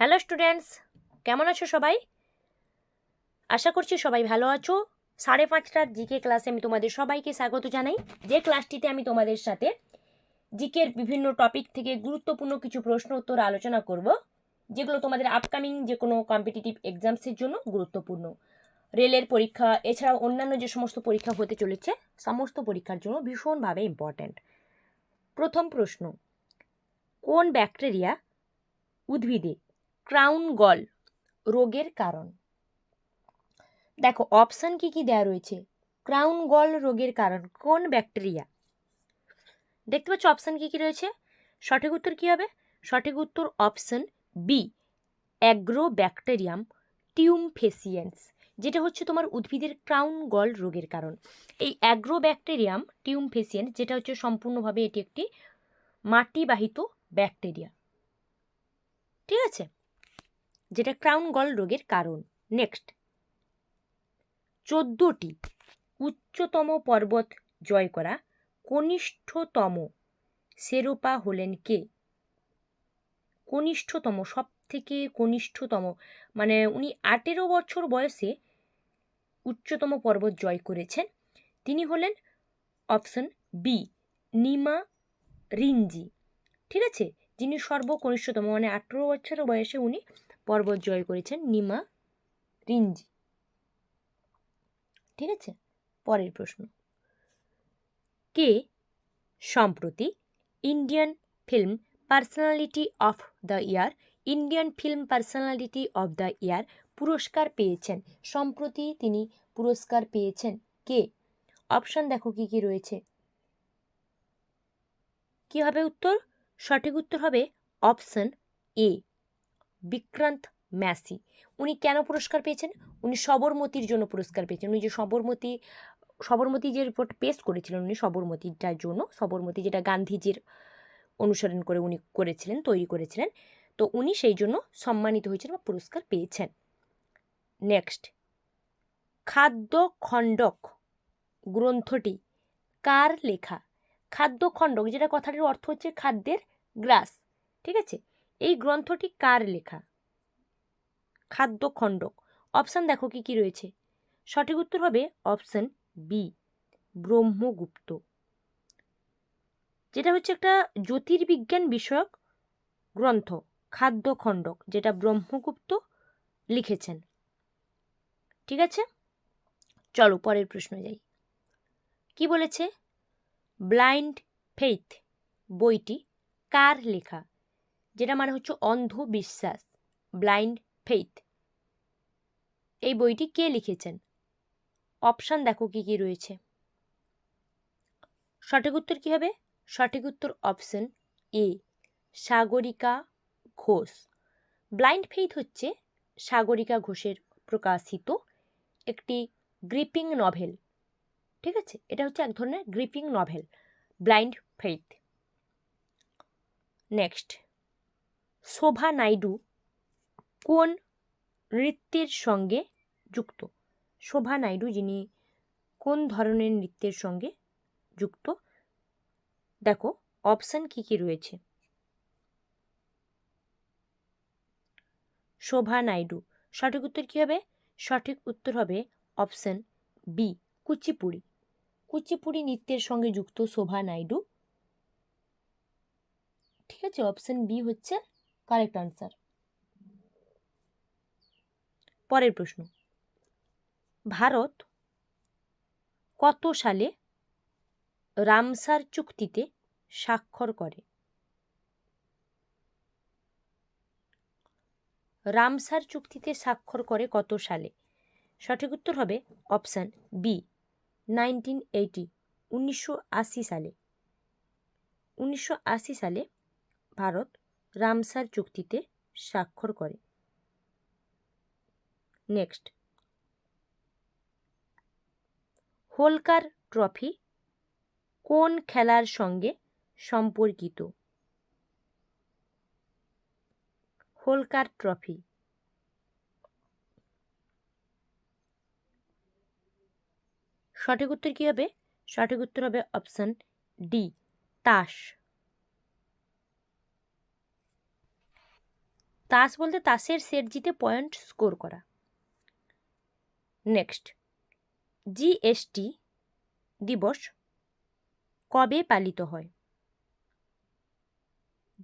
Hello students কেমন আছো সবাই? আশা করছি সবাই ভালো আছো। সাড়ে পাঁচটার জিকে ক্লাসে আমি তোমাদের সবাইকে স্বাগত জানাই। যে ক্লাসটিতে আমি তোমাদের সাথে জিকের বিভিন্ন টপিক থেকে গুরুত্বপূর্ণ কিছু প্রশ্ন উত্তর আলোচনা করব, যেগুলো তোমাদের আপকামিং যে কোনো কম্পিটিটিভ এক্সামসের জন্য গুরুত্বপূর্ণ। রেলের পরীক্ষা, এছাড়াও অন্যান্য যে সমস্ত পরীক্ষা হতে চলেছে, সমস্ত পরীক্ষার জন্য ভীষণভাবে ইম্পর্ট্যান্ট প্রথম প্রশ্ন, কোন ব্যাকটেরিয়া উদ্ভিদে ক্রাউন গল, রোগের কারণ। দেখো, অপশান কি কি দেয়া রয়েছে? ক্রাউন গল, রোগের কারণ, কোন ব্যাকটেরিয়া? দেখতে পাচ্ছ অপশান কি কি রয়েছে? সঠিক উত্তর কি হবে? সঠিক উত্তর option B agrobacterium tumefaciens যেটা হচ্ছে তোমার উদ্ভিদের ক্রাউন গল, রোগের কারণ। এই অ্যাগ্রো ব্যাকটেরিয়াম টিউমফেসিয়েন্স যেটা হচ্ছে সম্পূর্ণভাবে এটি একটি মাটিবাহিত ব্যাকটেরিয়া। ঠিক আছে? যেটা ক্রাউন গল রোগের কারণ। নেক্সট। চোদ্দোটি উচ্চতম পর্বত জয় করা কনিষ্ঠতম সেরোপা হলেন কে? কনিষ্ঠতম সব থেকে কনিষ্ঠতম মানে উনি আঠেরো বছর বয়সে উচ্চতম পর্বত জয় করেছেন। তিনি হলেন অপশন বি, নিমা রিঞ্জি ঠিক আছে? যিনি সর্বকনিষ্ঠতম মানে আঠেরো বছর বয়সে উনি পর্বত জয় করেছেন নিমা রিঞ্জি ঠিক আছে? পরের প্রশ্ন। কে সম্প্রতি Indian film personality of the year, Indian film personality of the year পুরস্কার পেয়েছেন? সম্প্রতি তিনি পুরস্কার পেয়েছেন কে? অপশান দেখো কি কি রয়েছে। কি হবে উত্তর? সঠিক উত্তর হবে অপশন এ। বিক্রান্ত ম্যাসি। উনি কেন পুরস্কার পেয়েছেন? উনি সবরমতির জন্য পুরস্কার পেয়েছেন। উনি যে সবরমতী সবরমতী যে রিপোর্ট পেশ করেছিলেন, উনি সবরমতিটার জন্য, সবরমতী যেটা গান্ধীজির অনুসরণ করে উনি করেছিলেন, তৈরি করেছিলেন, তো উনি সেই জন্য সম্মানিত হয়েছেন বা পুরস্কার পেয়েছেন। নেক্সট খাদ্য খণ্ডক গ্রন্থটি কার লেখা? খাদ্য খণ্ডক, যেটা কথাটির অর্থ হচ্ছে খাদ্যের গ্রাস ঠিক আছে? এই গ্রন্থটি কার লেখা? খাদ্য খণ্ডক। অপশান দেখো কি কি রয়েছে। সঠিক উত্তর হবে অপশান বি ব্রহ্মগুপ্ত। যেটা হচ্ছে একটা জ্যোতির্বিজ্ঞান বিষয়ক গ্রন্থ, খাদ্য খণ্ডক, যেটা ব্রহ্মগুপ্ত লিখেছেন। ঠিক আছে? চলো পরের প্রশ্ন যাই। কি বলেছে? ব্লাইন্ড ফেইথ বইটি কার লেখা? যেটা মানে হচ্ছে অন্ধবিশ্বাস ব্লাইন্ড ফেইথ এই বইটি কে লিখেছেন? অপশান দেখো কি কি রয়েছে। সঠিক উত্তর কী হবে? সঠিক উত্তর option A Sagarika Ghosh. Blind faith হচ্ছে সাগরিকা ঘোষের প্রকাশিত একটি গ্রিপিং নভেল ঠিক আছে? এটা হচ্ছে এক ধরনের gripping novel blind faith next Shobha Naidu কোন নৃত্যের সঙ্গে যুক্ত? শোভা নাইডু যিনি কোন ধরনের নৃত্যের সঙ্গে যুক্ত? দেখো অপশান কি কি রয়েছে? শোভা নাইডু, সঠিক উত্তর কী হবে? সঠিক উত্তর হবে অপশান বি কুচিপুড়ি। কুচিপুড়ি নৃত্যের সঙ্গে যুক্ত শোভা নাইডু। ঠিক আছে অপশান বি হচ্ছে কারেক্ট আনসার পরের প্রশ্ন। ভারত কত সালে রামসার চুক্তিতে স্বাক্ষর করে? রামসার চুক্তিতে স্বাক্ষর করে কত সালে? সঠিক উত্তর হবে অপশান বি নাইনটিন এইটি উনিশশো আশি সালে। উনিশশো আশি সালে ভারত রামসার চুক্তিতে স্বাক্ষর করে। নেক্সট। হোলকার ট্রফি কোন খেলার সঙ্গে সম্পর্কিত? হোলকার ট্রফি। সঠিক উত্তর কী হবে? সঠিক উত্তর হবে অপশান ডি, তাস। তাস বলতে তাসের সেট জিতে পয়েন্ট স্কোর করা। নেক্সট জিএসটি দিবস কবে পালিত হয়?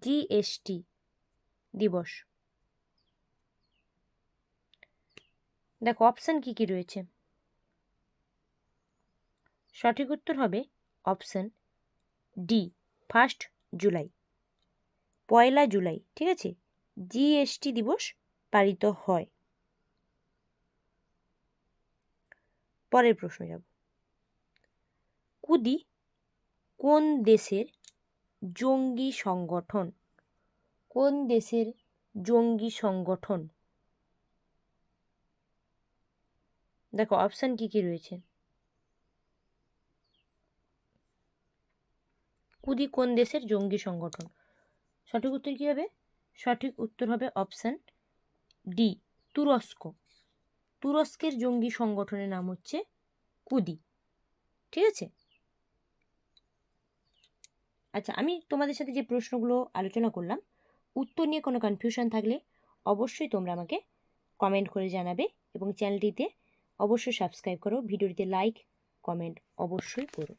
জিএসটি দিবস। দেখো অপশান কি কি রয়েছে? সঠিক উত্তর হবে অপশান ডি ফার্স্ট জুলাই পয়লা জুলাই ঠিক আছে? জিএসটি দিবস পালিত হয়। পরের প্রশ্ন যাব। কুদি কোন দেশের জঙ্গি সংগঠন? কোন দেশের জঙ্গি সংগঠন? দেখো, অপশান কি কি রয়েছে? কুদি কোন দেশের জঙ্গি সংগঠন? সঠিক উত্তর কী হবে? সঠিক উত্তর হবে অপশান ডি, তুরস্ক। তুরস্কের জঙ্গি সংগঠনের নাম হচ্ছে কুদি। ঠিক আছে? আচ্ছা আমি তোমাদের সাথে যে প্রশ্নগুলো আলোচনা করলাম, উত্তর নিয়ে কোনো কনফিউশন থাকলে অবশ্যই তোমরা আমাকে কমেন্ট করে জানাবে এবং চ্যানেলটিতে অবশ্যই সাবস্ক্রাইব করো, ভিডিওটিতে লাইক কমেন্ট অবশ্যই করো।